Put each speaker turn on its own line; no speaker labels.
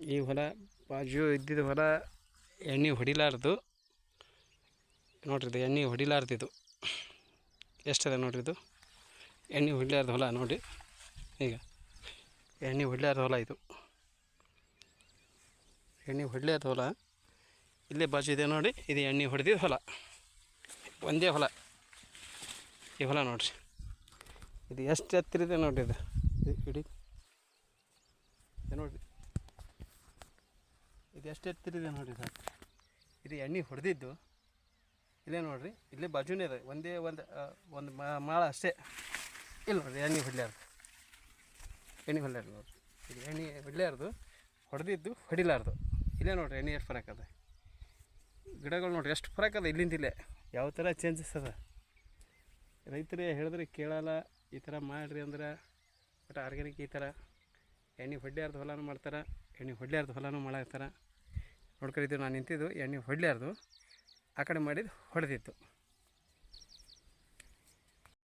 ಈ ಹೊಲ ಬಾಜು ಇದ್ದಿದ್ದು ಹೊಲ ಎಣ್ಣೆ ಹೊಡಿಲಾರ್ದು. ನೋಡ್ರಿ ಇದು ಎಣ್ಣೆ ಹೊಡಿಲಾರ್ದು ಇದು. ಎಷ್ಟದ ನೋಡ್ರಿ ಇದು? ಎಣ್ಣೆ ಹೊಡಿಲಾರ್ದು ಹೊಲ ನೋಡಿ. ಈಗ ಎಣ್ಣೆ ಹೊಡಿಲಾರ್ದು ಹೊಲ ಇದು. ಎಣ್ಣೆ ಹೊಡಿಲಾರ್ದು ಹೊಲ. ಇಲ್ಲೇ ಬಾಜು ಇದೆ ನೋಡಿ, ಇದು ಎಣ್ಣೆ ಹೊಡೆದಿದ್ದು ಹೊಲ. ಒಂದೇ ಹೊಲ. ಈ ಹೊಲ ನೋಡ್ರಿ. ಇದು ಎಷ್ಟು ಹತ್ತಿರ ಇದೆ ನೋಡ್ರಿ ಇದು? ಇಡೀ ನೋಡ್ರಿ. ಇದು ಎಷ್ಟು ಎತ್ತರಿದೆ ನೋಡಿ ನೋಡ್ರಿ ಸರ್ ಇದು ಎಣ್ಣೆ ಹೊಡೆದಿದ್ದು, ಇಲ್ಲೇ ನೋಡಿರಿ, ಇಲ್ಲೇ ಬಾಜುನೇ ಇದೆ. ಒಂದೇ ಒಂದು ಒಂದು ಮಾಳ ಅಷ್ಟೇ. ಇಲ್ಲ ನೋಡ್ರಿ, ಎಣ್ಣೆ ಹೊಡ್ಲಾರ್ದು. ಎಣ್ಣೆ ಹೊಡ್ಲಾರ್ದು ನೋಡ್ರಿ. ಇದು ಎಣ್ಣೆ ಹೊಡ್ಲಾರ್ದು, ಹೊಡೆದಿದ್ದು ಹೊಡಿಲಾರ್ದು. ಇಲ್ಲೇ ನೋಡಿರಿ, ಎಣ್ಣೆ ಎಷ್ಟು ಫರಕ್ ಅದ. ಗಿಡಗಳು ನೋಡಿರಿ, ಎಷ್ಟು ಫರಕ್ ಅದ ಇಲ್ಲಿಂದ ಇಲ್ಲೇ. ಯಾವ ಥರ ಚೇಂಜಸ್ ಅದ. ರೈತರೇ ಹೇಳಿದ್ರೆ ಕೇಳಲ್ಲ, ಈ ಥರ ಮಾಡಿರಿ ಅಂದ್ರೆ ಬಟ್ ಆರ್ಗ್ಯಾನಿಕ್ ಈ ಥರ ಎಣ್ಣೆ ಹೊಡ್ಲಾರ್ದು ಹೊಲನೂ ಮಾಡ್ತಾರೆ, ಎಣ್ಣೆ ಹೊಡ್ಲಾರ್ದು ಹೊಲನೂ ಮಾಡಾಕ್ತಾರೆ ನೋಡ್ಕೊಂಡಿದ್ದು ನಾನು ನಿಂತಿದ್ದು ಎಣ್ಣೆ ಹೊಡ್ಲಾರ್ದು ಆ ಕಡೆ ಮಾಡಿದ್ದು ಹೊಡೆದಿತ್ತು.